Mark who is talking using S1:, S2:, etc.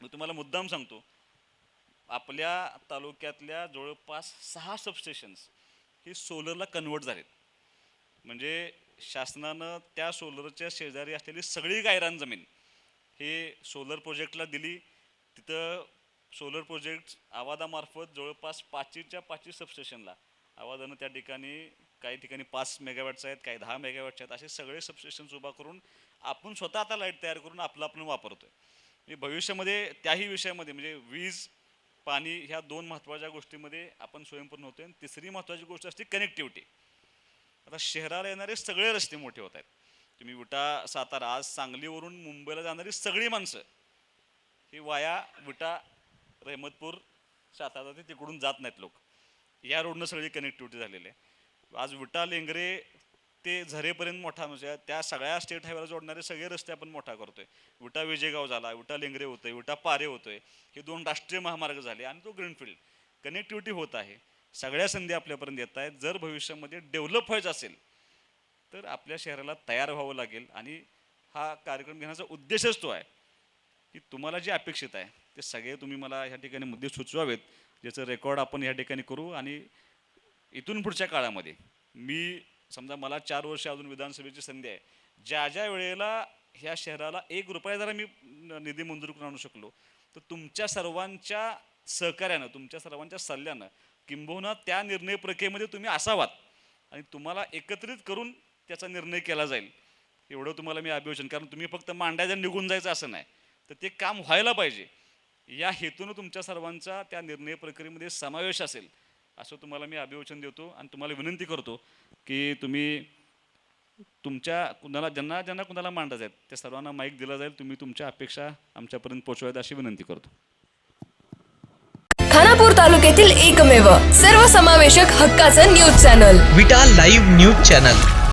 S1: मी तुम्हाला मुद्दाम सांगतो. आपल्या तालुक्यातल्या जवळपास सहा सबस्टेशन्स ही सोलरला कन्वर्ट झालेत. म्हणजे शासनानं त्या सोलरच्या शेजारी असलेली सगळी गायरान जमीन हे सोलर प्रोजेक्टला दिली. तिथं सोलर प्रोजेक्ट आवादामार्फत जवळपास पाचवीच्या पाचवी सबस्टेशनला आवादानं त्या ठिकाणी काही ठिकाणी पाच मेगावॅटचे आहेत काही दहा मेगावॅटचे आहेत असे सगळे सबस्टेशन्स उभा करून आपण स्वतः आता लाइट तयार करून आपलं आपण वापरतो आहे म्हणजे भविष्यामध्ये त्याही विषयामध्ये म्हणजे वीज पाणी ह्या दोन महत्त्वाच्या गोष्टीमध्ये आपण स्वयंपूर्ण होतो आणि तिसरी महत्त्वाची गोष्ट असते कनेक्टिव्हिटी आता शहराला येणारे सगळे रस्ते मोठे होत आहेत. तुम्ही विटा सातारा आज सांगलीवरून मुंबईला जाणारी सगळी माणसं ही वाया विटा रहमतपूर सातारा ते तिकडून जात नाहीत लोक. या रोडनं सगळी कनेक्टिव्हिटी झालेली आहे. आज विटा लेंगरे ते झरेपर्यंत मोठा म्हणजे त्या सगळ्या स्टेट हायवेला जोडणारे सगळे रस्ते आपण मोठा करतोय. विटा विजयगाव झाला विटा लेंगरे होतोय विटा पारे होतोय. हे दोन राष्ट्रीय महामार्ग झाले आणि तो ग्रीनफील्ड कनेक्टिव्हिटी होत आहे. सगळ्या संधी आपल्यापर्यंत येत आहेत. जर भविष्यामध्ये डेव्हलप व्हायचं असेल तर आपल्या शहराला तयार व्हावं लागेल आणि हा कार्यक्रम घेण्याचा उद्देशच तो आहे की तुम्हाला जे अपेक्षित आहे ते सगळे तुम्ही मला ह्या ठिकाणी मुद्दे सुचवावेत ज्याचं रेकॉर्ड आपण ह्या ठिकाणी करू आणि इथून पुढच्या काळामध्ये मी समजा मला चार वर्ष अजून विधानसभेची संधी आहे. ज्या ज्या वेळेला ह्या शहराला एक रुपया जरा मी निधी मंजूर करून आणू शकलो तर तुमच्या सर्वांच्या सहकार्यानं तुमच्या सर्वांच्या सल्ल्यानं किंबहुना त्या निर्णय प्रक्रियेमध्ये तुम्ही असावात आणि तुम्हाला एकत्रित करून त्याचा निर्णय केला जाईल. एवढं तुम्हाला मी अभिवचन कारण तुम्ही फक्त मांडायचं निघून जायचं असं नाही. तर ते काम व्हायला पाहिजे. या हेतूनं तुमच्या सर्वांचा त्या निर्णय प्रक्रियेमध्ये समावेश असेल. असं तुम्हाला मी अभिवचन देतो आणि तुम्हाला विनंती करतो की तुम्ही तुमच्या कुणाला ज्यांना ज्यांना कुणाला मांडायचं आहेत त्या सर्वांना माईक दिला जाईल. तुम्ही तुमच्या अपेक्षा आमच्यापर्यंत पोचवायत अशी विनंती करतो.
S2: खानापूर तालुक्यातील एकमेव सर्वसमावेशक हक्काचं news channel.
S3: Vita live news channel.